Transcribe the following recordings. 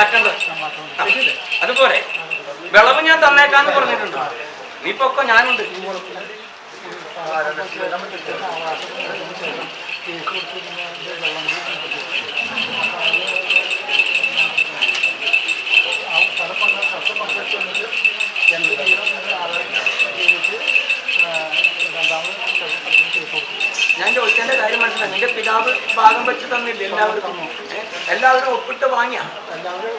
മാറ്റണ്ട. അതുപോലെ. വിളവ് ഞാൻ തന്നേക്കാന്ന് പറഞ്ഞിട്ടുണ്ട്. നീ പൊക്കോ ഞാനുണ്ട്. ഞാൻ ചോദിച്ചതിന്റെ കാര്യം മനസ്സിലായി. നിന്റെ പിതാവ് ഭാഗം വെച്ച് തന്നില്ല? എല്ലാവർക്കും? എല്ലാവരും ഒപ്പിട്ട് വാങ്ങിയാ. എല്ലാവരും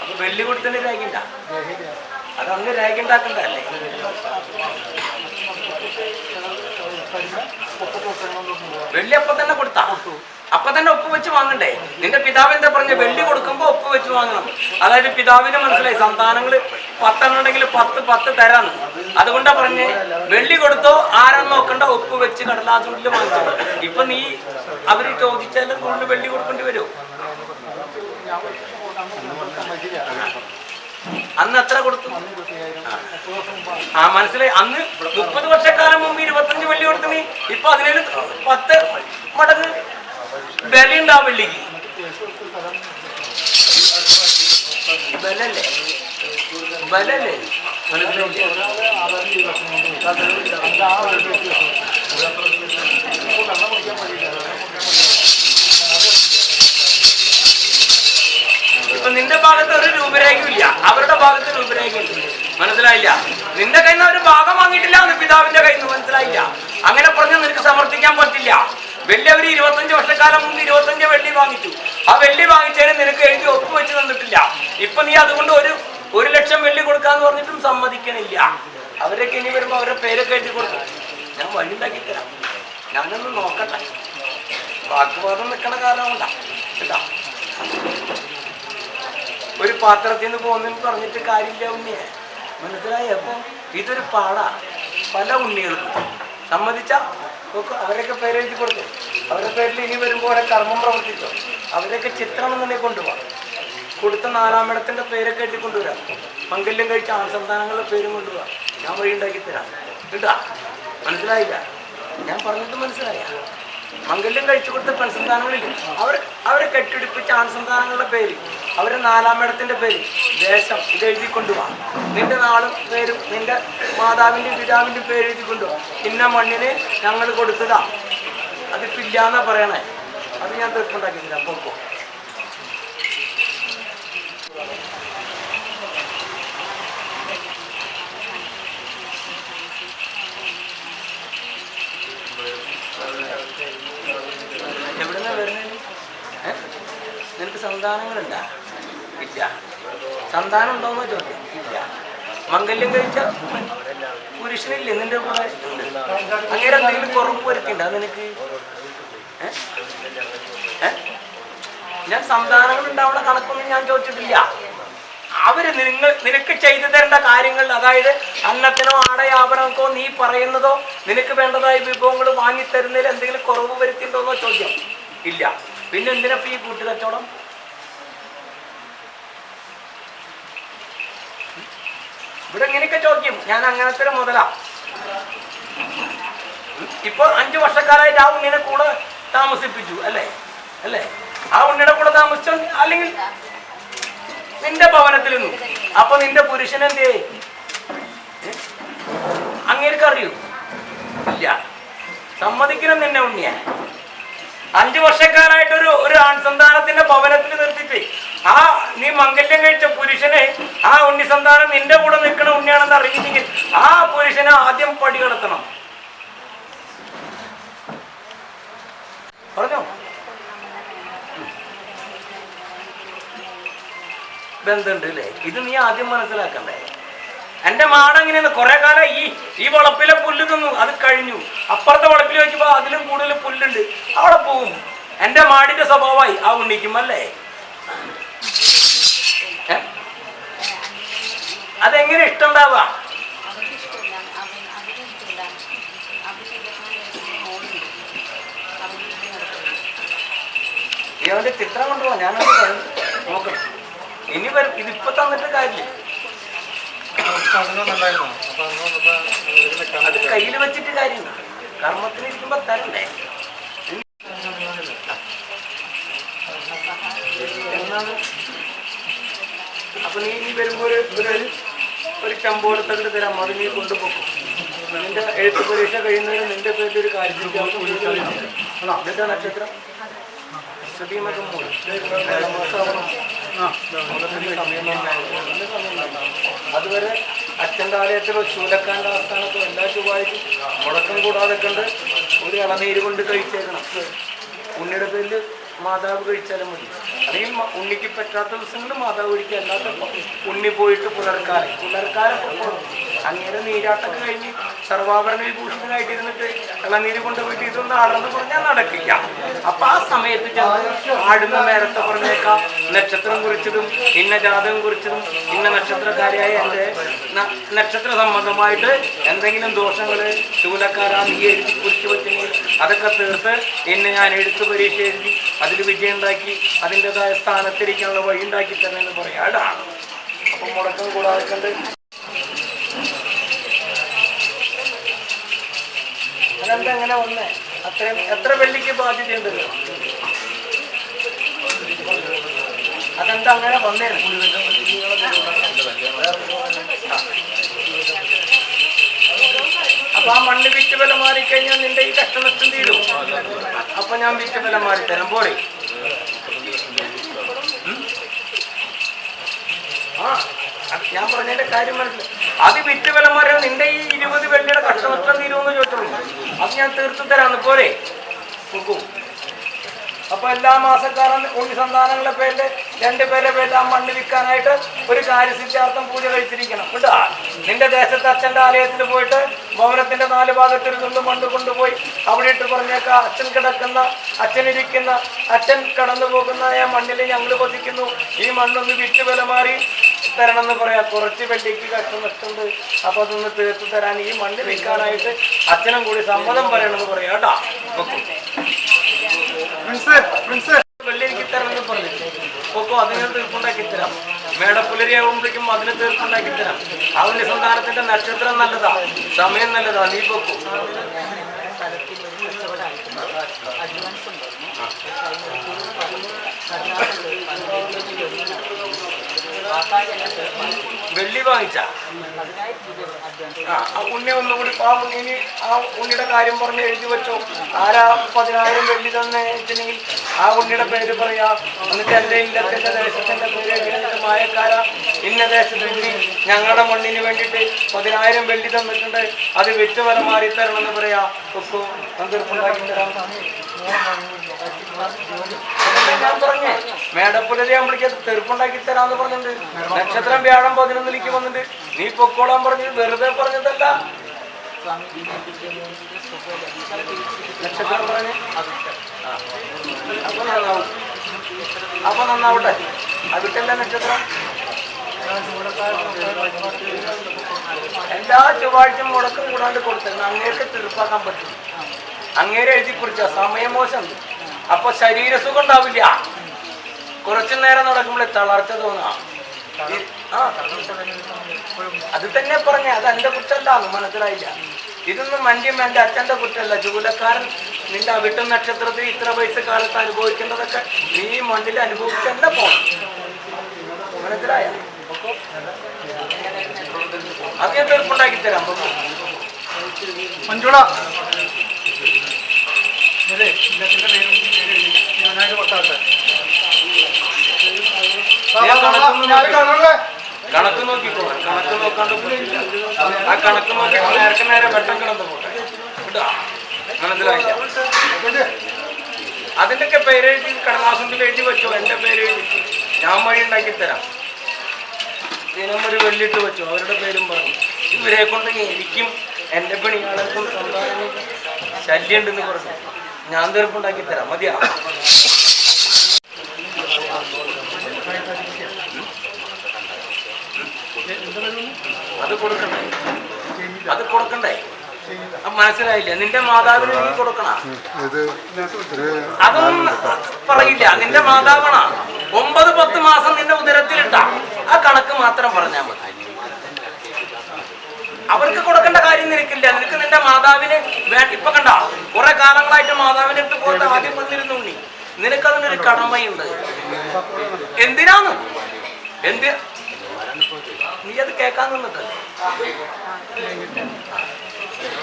അപ്പൊ വെള്ളി കൊടുത്തന്നെ രേഖണ്ട അത് അങ്ങ് രേഖ ഉണ്ടാക്കണ്ടല്ലേ കഴിഞ്ഞ മുപ്പത് വർഷം കൊണ്ടൊന്നും പോകാം വെള്ളി അപ്പൊ തന്നെ കൊടുത്താ? അപ്പൊ തന്നെ ഒപ്പ് വെച്ച് വാങ്ങണ്ടേ? നിന്റെ പിതാവ് എന്താ പറഞ്ഞ? വെള്ളി കൊടുക്കുമ്പോ ഒപ്പ് വെച്ച് വാങ്ങണം. അതായത് പിതാവിന് മനസ്സിലായി സന്താനങ്ങൾ പത്തെണ്ണം ഉണ്ടെങ്കിൽ പത്ത് പത്ത് തരാന്ന്. അതുകൊണ്ടാ പറഞ്ഞ് വെള്ളി കൊടുത്തോ ആരെന്ന് നോക്കണ്ട ഉപ്പ് വെച്ച് കടലാസുള്ളിൽ വാങ്ങിച്ചോ. ഇപ്പൊ നീ അവർ ചോദിച്ചാലും കൂടുതൽ വെള്ളി കൊടുക്കേണ്ടി വരുമോ അന്ന് എത്ര കൊടുത്തു? ആ മനസ്സിലായി. അന്ന് മുപ്പത് വർഷക്കാലം മുമ്പ് ഇരുപത്തഞ്ച് വെള്ളി കൊടുത്തു നീ ഇപ്പൊ അതിനൊരു പത്ത് മടങ്ങ് വില ഉണ്ടാവും വെള്ളിക്ക്. കേസ് ഇപ്പൊ നിന്റെ ഭാഗത്ത് ഒരു രൂപരേഖയില്ല അവരുടെ ഭാഗത്ത് രൂപരേഖയുണ്ട് മനസ്സിലായില്ല? നിന്റെ കയ്യിൽ നിന്ന് ഒരു ഭാഗം വാങ്ങിയിട്ടില്ല എന്ന് പിതാവിന്റെ കയ്യിൽ നിന്ന് മനസ്സിലായില്ല. അങ്ങനെ പറഞ്ഞ് നിനക്ക് സമർത്ഥിക്കാൻ പറ്റില്ല. വെള്ളി ഒരു ഇരുപത്തഞ്ച് വർഷക്കാലം മുമ്പ് ഇരുപത്തഞ്ച് വെള്ളി വാങ്ങിച്ചു. ആ വെള്ളി വാങ്ങിച്ചതിന് നിനക്ക് എഴുതി ഒപ്പ് വെച്ച് തന്നിട്ടില്ല. ഇപ്പൊ നീ അതുകൊണ്ട് ഒരു ഒരു ലക്ഷം വെള്ളി കൊടുക്കാന്ന് പറഞ്ഞിട്ടും സമ്മതിക്കണില്ല. അവരൊക്കെ ഇനി വരുമ്പോ അവരുടെ പേരൊക്കെ എഴുതി കൊടുക്കും. ഞാൻ വഴി ഉണ്ടാക്കി തരാം. ഞാനൊന്ന് നോക്കട്ടെ. വാക്കുവാദം നിൽക്കണ കാരണം ഒരു പാത്രത്തിൽ നിന്ന് പോകുന്നെന്ന് പറഞ്ഞിട്ട് കാര്യമില്ല ഉണ്ണിയെ. മനസ്സിലായി? അപ്പൊ ഇതൊരു പാടാ. പല ഉണ്ണികൾക്കും. സമ്മതിച്ച അവരൊക്കെ പേരെഴുതി കൊടുത്തു അവരുടെ പേരിൽ ഇനി വരുമ്പോൾ അവരെ കർമ്മം പ്രവർത്തിച്ചോ അവരൊക്കെ ചിത്രം എന്നെ കൊണ്ടുപോകാം. കൊടുത്ത നാലാമിടത്തിന്റെ പേരൊക്കെ എഴുതി കൊണ്ടുവരാം മംഗല്യം കഴിച്ച ആൺസന്താനങ്ങളുടെ പേരും കൊണ്ടുവരാം. ഞാൻ വഴി ഉണ്ടാക്കി തരാം. കേട്ടാ? മനസ്സിലായില്ല? ഞാൻ പറഞ്ഞിട്ട് മനസ്സിലായ മംഗല്യം കഴിച്ചു കൊടുത്ത പെൺസന്താനങ്ങളില്ലേ അവർ അവരെ കെട്ടിടിപ്പിച്ച ആൺസന്താനങ്ങളുടെ പേര് അവരെ നാലാമിടത്തിന്റെ പേര് ദേശം ഇത് എഴുതി കൊണ്ടുപോവാ നിന്റെ നാളും പേരും നിന്റെ മാതാവിന്റെയും പിതാവിന്റെയും പേര് എഴുതി കൊണ്ടുപോവാ ഇന്ന മണ്ണിന് ഞങ്ങൾ കൊടുത്തതാ. അതിപ്പില്ലാന്നാ പറയണേ. അത് ഞാൻ തീർപ്പുണ്ടാക്കി തരാം. നിനക്ക് സന്താനങ്ങളുണ്ടാ? ഇല്ല. സന്താനം ഉണ്ടോന്ന് ചോദ്യം ഇല്ല. മംഗല്യം കഴിച്ച പുരുഷനില്ലേ നിന്റെ കൂടെ. അങ്ങനെ എന്തെങ്കിലും കുറവ് വരുത്തിണ്ട നിനക്ക്? ഞാൻ സന്താനങ്ങൾ ഉണ്ടാവുന്ന കണക്കൊന്നും ഞാൻ ചോദിച്ചിട്ടില്ല. അവർ നിങ്ങൾ നിനക്ക് ചെയ്തു തരേണ്ട കാര്യങ്ങൾ അതായത് അന്നത്തിനോ ആടയാഭരണക്കോ നീ പറയുന്നതോ നിനക്ക് വേണ്ടതായ വിഭവങ്ങൾ വാങ്ങി വാങ്ങിത്തരുന്നതിൽ എന്തെങ്കിലും കുറവ് വരുത്തിണ്ടോന്നോ ചോദ്യം ഇല്ല. പിന്നെ എന്തിനപ്പോ ഈ കൂട്ടുകച്ചവടം ഇവിടെ ഇങ്ങനെയൊക്കെ ചോദ്യം ഞാൻ അങ്ങനത്തെ ഒരു മുതലാ. ഇപ്പൊ അഞ്ചു വർഷക്കാലായിട്ട് ആ ഉണ്ണിനെ കൂടെ താമസിപ്പിച്ചു അല്ലേ? അല്ലേ? ആ ഉണ്ണിയുടെ കൂടെ താമസിച്ചോ? അല്ലെങ്കിൽ നിന്റെ ഭവനത്തിൽ നിന്നു. അപ്പൊ നിന്റെ പുരുഷൻ എന്തേ അങ്ങേർക്ക് ഇല്ല. സമ്മതിക്കണം നിന്നെ ഉണ്ണിയെ. അഞ്ചു വർഷക്കാരായിട്ട് ഒരു ഒരു ആൺസന്താനത്തിന്റെ ഭവനത്തിൽ നിർത്തിയിട്ട് ആ നീ മംഗല്യം കഴിച്ച പുരുഷനെ ആ ഉണ്ണി സന്താനം നിന്റെ കൂടെ നിൽക്കണ ഉണ്ണിയാണെന്ന് അറിയിച്ചെങ്കിൽ ആ പുരുഷനെ ആദ്യം പടി കടത്തണം. പറഞ്ഞോ? ബന്ധമുണ്ട് അല്ലേ ഇത് നീ ആദ്യം മനസ്സിലാക്കണ്ടേ? എന്റെ മാടങ്ങനെ കുറെ കാലം ഈ ഈ വളപ്പിലെ പുല്ല് തിന്നു അത് കഴിഞ്ഞു. അപ്പുറത്തെ വളപ്പിൽ വെച്ചപ്പോൾ അതിലും കൂടുതൽ പുല്ലുണ്ട്. അവിടെ പോവും. എന്റെ മാടിന്റെ സ്വഭാവമായി ആ ഉണ്ണിക്കും അല്ലേ? അതെങ്ങനെ ഇഷ്ടം ഉണ്ടാവുക ചിത്രം കൊണ്ടുപോകാം ഞാനത് നോക്കണം ഇനി വരും. ഇതിപ്പോ തന്നിട്ട് കാര്യമില്ല സാധനം ഉണ്ടായിരുന്നു അപ്പൊ അന്ന് വന്നപ്പോ ഇതിന് അത് കണ്ടില്ല കയ്യിൽ വെച്ചിട്ട് കാര്യമില്ല കർമ്മത്തിന് ഇരിക്കുമ്പോ തരണ്ടേ? എന്നാണ്? അപ്പൊ നീ നീ വരുമ്പോ ഒരു ഒരു ചമ്പോലത്തങ്ങട് തരാം. അത് നീ കൊണ്ടുപോകും നിന്റെ എഴുത്ത് പരീക്ഷ കഴിയുന്നതിന് നിന്റെ പേരിൽ ഒരു കാര്യം എന്നിട്ട് നക്ഷത്രം? ശ്രുതിമകം മൂലം അതുവരെ അച്ഛന്റെ ആലയത്തിലോ ശൂലക്കാന്റെ ആസ്ഥാനത്തോ എല്ലാ ചൊവ്വാഴ്ച മുടക്കം കൂടാതെ കണ്ട് ഒരു ഇളനീര് കൊണ്ട് കഴിച്ചേക്കണം. ഉണ്ണിയുടെ പേരിൽ മാതാവ് കഴിച്ചാലും മതി. അല്ലെങ്കിൽ ഉണ്ണിക്ക് പറ്റാത്ത ദിവസങ്ങളിൽ മാതാവ് കഴിക്കുക അല്ലാത്ത ഉണ്ണി പോയിട്ട് പുലർക്കാലം പുലർക്കാലം അങ്ങനെ നീരാട്ടൊക്കെ കഴിഞ്ഞ് സർവാഭരണ വിഭൂഷിതനായിട്ടിരുന്നിട്ട് ഇളനീര് കൊണ്ടുപോയിട്ട് ഇതൊന്ന് അടർന്നു പറഞ്ഞാൽ നടക്കില്ല. അപ്പൊ ആ സമയത്ത് ആടുന്ന നേരത്തെ പറഞ്ഞേക്കാം. നക്ഷത്രം കുറിച്ചതും ഇന്ന ജാതകം കുറിച്ചതും ഇന്ന നക്ഷത്രക്കാരിയായ എന്റെ നക്ഷത്ര സംബന്ധമായിട്ട് എന്തെങ്കിലും ദോഷങ്ങൾ ശൂലക്കാരാ നീ എഴുതി കുറിച്ച് വെച്ചെങ്കിൽ അതൊക്കെ തീർത്ത് എന്നെ ഞാൻ എഴുത്ത് പരീക്ഷ എഴുതി അതിൽ വിജയം ഉണ്ടാക്കി അതിന്റെതായ സ്ഥാനത്തിരിക്കാനുള്ള വഴി ഉണ്ടാക്കി തരണമെന്ന് പറയാടാണ് അപ്പൊ മുടക്കം കൂടാതെ കണ്ട് അതെന്താ അങ്ങനെ വന്നേ? അത്രയും എത്ര വെള്ളിക്ക് ബാധ്യതയുണ്ടല്ലോ? അതെന്താ അങ്ങനെ വന്നേ? അപ്പൊ ആ മണ്ണ് വിറ്റ് വില മാറിക്കഴിഞ്ഞാൽ നിന്റെ ഈ കഷ്ടനഷ്ടം തീരും. അപ്പൊ ഞാൻ വിറ്റ് വില മാറിത്തരാം. പോരെ? ആ. ഞാൻ പറഞ്ഞതിന്റെ കാര്യം മനസ്സിലായി. അത് വിറ്റ് വില മാറിയാൽ നിന്റെ ഈ ഇരുപത് വെള്ളിയുടെ കഷ്ടനഷ്ടം തീരുമെന്ന് ചോദിച്ചോളൂ. അത് ഞാൻ തീർത്തു തരാന്ന് പോലെ നോക്കൂ. അപ്പൊ എല്ലാ മാസക്കാരൻ ഉണ്ണി സന്താനങ്ങളുടെ പേരിൽ രണ്ട് പേരെ പേരിൽ ആ മണ്ണ് വിൽക്കാനായിട്ട് ഒരു കാര്യസിദ്ധാർത്ഥം പൂജ കഴിച്ചിരിക്കണം. കേട്ടോ നിന്റെ ദേശത്തെ അച്ഛന്റെ ആലയത്തിൽ പോയിട്ട് ഭവനത്തിന്റെ നാല് ഭാഗത്തിൽ നിന്ന് മണ്ണ് കൊണ്ടുപോയി അവിടെ ഇട്ട് പറഞ്ഞേക്ക അച്ഛൻ കിടക്കുന്ന അച്ഛനിരിക്കുന്ന അച്ഛൻ കടന്നു പോകുന്ന ആ മണ്ണിൽ ഞങ്ങൾ പതിക്കുന്നു ഈ മണ്ണൊന്ന് വിറ്റ് വില മാറി തരണം എന്ന് പറയാ കുറച്ച് വെള്ളിക്ക് കഷ്ടം നഷ്ടമുണ്ട് അപ്പൊ അതൊന്ന് തീർത്തു തരാൻ ഈ മണ്ണ് വിൽക്കാനായിട്ട് അച്ഛനും കൂടി സമ്മതം പറയണമെന്ന് പറയാം കേട്ടാ വെക്കും വെള്ളി എനിക്ക് പറഞ്ഞു പറഞ്ഞിട്ട് അതിനെ അതിന് തീർപ്പുണ്ടാക്കി തരാം മേടപ്പുലരിയാകുമ്പോഴേക്കും അതിന് തീർപ്പുണ്ടാക്കി തരാം അവന്റെ സന്താനത്തിന്റെ നക്ഷത്രം നല്ലതാ സമയം നല്ലതാ നീ പൊക്കും വെള്ളി വാങ്ങിച്ച? ആ ഉണ്ണി ഒന്നുകൂടി ആ ഉണ്ണിന് ആ ഉണ്ണിയുടെ കാര്യം പറഞ്ഞ് എഴുതി വെച്ചോ. ആരാ പതിനായിരം വെള്ളി തന്നെ വെച്ചിട്ടുണ്ടെങ്കിൽ ആ ഉണ്ണിയുടെ പേര് പറയാ. എന്നിട്ട് എന്റെ ഇല്ലത്തിന്റെ ദേശത്തിന്റെ പേര് എങ്ങനെ മായക്കാര. ഇന്ന ദേശത്ത് ഞങ്ങളുടെ മണ്ണിന് വേണ്ടിയിട്ട് പതിനായിരം വെള്ളി തന്നിട്ടുണ്ട്. അത് വിറ്റ് വരെ മാറി തരണം എന്ന് പറയാ. കൊക്കോ തീർപ്പുണ്ടാക്കി തരാം. ഞാൻ പറഞ്ഞേ. മേടപ്പുലരി ആകുമ്പോഴേക്ക് തെരുപ്പുണ്ടാക്കി തരാന്ന് പറഞ്ഞിട്ടുണ്ട്. നക്ഷത്രം വ്യാഴം പതിനൊന്നിലേക്ക് വന്നിട്ട് നീ പൊക്കോളാൻ പറഞ്ഞു വെറുതെ പറഞ്ഞതല്ല. നക്ഷത്രം പറഞ്ഞ്. അപ്പൊ നന്നാവും. അപ്പൊ നന്നാവട്ടെ. അവിട്ടല്ല നക്ഷത്രം? എല്ലാ ചൊവ്വാഴ്ചയും മുടക്കം കൂടാണ്ട് കൊടുത്തിരുന്നു. അങ്ങേക്ക് തീർപ്പാക്കാൻ പറ്റും. അങ്ങേരെ എഴുതി കുറിച്ച. സമയം മോശം. അപ്പൊ ശരീരസുഖം ഉണ്ടാവില്ല. കുറച്ചു നേരം നടക്കുമ്പോൾ തളർച്ച തോന്നാം. അത് തന്നെ പറഞ്ഞ അത് എന്റെ കുറ്റല്ലാന്ന് മനസ്സിലായില്ല. ഇതൊന്നും മന്യം എന്റെ അച്ഛന്റെ കുറ്റല്ല ജൂലക്കാരൻ നിന്റെ അവിട്ട നക്ഷത്രത്തിൽ ഇത്ര വയസ്സ് കാലത്ത് അനുഭവിക്കേണ്ടതൊക്കെ നീ മണ്ണിൽ അനുഭവിച്ചല്ല പോണം. മനസ്സിലായ? അത് ഞാൻ തീർപ്പുണ്ടാക്കി തരാം. മഞ്ജുള. ഇതേ പേരും ഞാനായിട്ട് കൊട്ടാട്ടെ കണക്ക് നോക്കിക്കോ. കണക്ക് നോക്കാണ്ട്. ആ കണക്ക് നോക്കി നേരത്തെ നേരെ വെട്ടം കിടന്നു പോട്ടെ കേട്ടോ? മനസ്സിലായില്ല? അതിന്റെയൊക്കെ പേരെഴുതി കടലാസുണ്ടിൽ എഴുതി വെച്ചോ. എന്റെ പേര് എഴുതി. ഞാൻ വഴി ഉണ്ടാക്കി തരാം. ദിനം ഒരു വെള്ളിട്ട് വെച്ചോ. അവരുടെ പേരും പറഞ്ഞു. ഇവരെ കൊണ്ട് എനിക്കും എന്റെ പണിയാളർക്കും ശല്യം ഉണ്ടെന്ന് പറഞ്ഞു. ഞാൻ തീർപ്പുണ്ടാക്കി തരാം. മതിയാ അത് കൊടുക്കണ്ടേ? അത് കൊടുക്കണ്ടേ? മനസ്സിലായില്ല? നിന്റെ മാതാവിന് നീ കൊടുക്കണ? അതൊന്നും പറയില്ല. നിന്റെ മാതാവണ. ഒമ്പത് പത്ത് മാസം നിന്റെ ഉദരത്തിലിട്ട. ആ കണക്ക് മാത്രം പറഞ്ഞാൽ മതി. അവർക്ക് കൊടുക്കേണ്ട കാര്യം നിനക്കില്ല. നിനക്ക് നിന്റെ മാതാവിന് ഇപ്പൊ കണ്ട? കുറെ കാലങ്ങളായിട്ട് മാതാവിനെ അടുത്ത് പോയിട്ട് ആദ്യം വന്നിരുന്നു നിനക്കതിനൊരു കടമയുണ്ട്. എന്തിനാന്ന്? എന്ത് നീ അത് കേൾക്കാൻ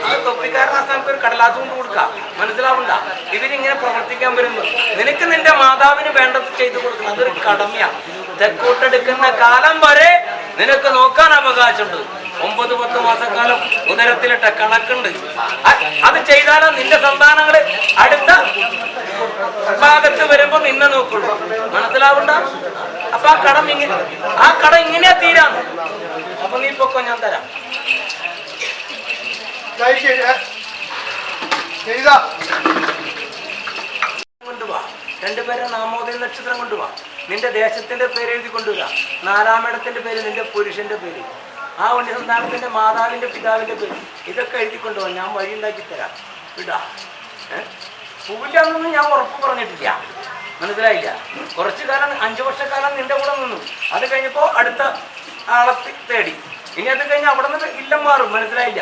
അത് തൊപ്പിക്കാരൻ ആ സ്ഥാനത്ത് ഒരു കടലാസ് കൊണ്ട് കൊടുക്കാം. മനസ്സിലാവണ്ട? ഇവരിങ്ങനെ പ്രവർത്തിക്കാൻ വരുന്നു. നിനക്ക് നിന്റെ മാതാവിന് വേണ്ടത് ചെയ്തു കൊടുക്കണം. അതൊരു കടമയാണ് തെക്കോട്ടെടുക്കുന്ന കാലം വരെ നിനക്ക് നോക്കാൻ അവകാശമുണ്ട്. ഒമ്പത് പത്ത് മാസക്കാലം ഉദരത്തിലിട്ട കണക്കുണ്ട്. അത് ചെയ്താലും? നിന്റെ സന്താനങ്ങൾ അടുത്ത ഭാഗത്ത് വരുമ്പോ നിന്നെ നോക്കുള്ളൂ. മനസ്സിലാവണ്ട? അപ്പൊ ആ കടം ഇങ്ങനെ ആ കടം ഇങ്ങനെയാ തീരാ. അപ്പൊ നീ പൊക്കോ ഞാൻ തരാം. കൊണ്ടുവാ. രണ്ടുപേരെ നാമോദയ നക്ഷത്രം കൊണ്ടുവാ. നിന്റെ ദേശത്തിന്റെ പേര് എഴുതി കൊണ്ടുവരാ. നാലാമിടത്തിന്റെ പേര് നിന്റെ പുരുഷന്റെ പേര്. ആ ഉണ്ണിസന്താനത്തിന്റെ മാതാവിന്റെ പിതാവിന്റെ പേര്. ഇതൊക്കെ എഴുതി കൊണ്ടുപോകാം ഞാൻ വഴി ഉണ്ടാക്കി തരാം. ഇടാ ഏഹ് പോവില്ലാന്നൊന്നും ഞാൻ ഉറപ്പ് പറഞ്ഞിട്ടില്ല. മനസ്സിലായില്ല? കുറച്ച് കാലം അഞ്ചു വർഷക്കാലം നിന്റെ കൂടെ നിന്നു. അത് കഴിഞ്ഞപ്പോ അടുത്ത ആളെ തേടി. ഇനി അത് കഴിഞ്ഞ് അവിടെ നിന്ന് ഇല്ലം മാറും. മനസ്സിലായില്ല?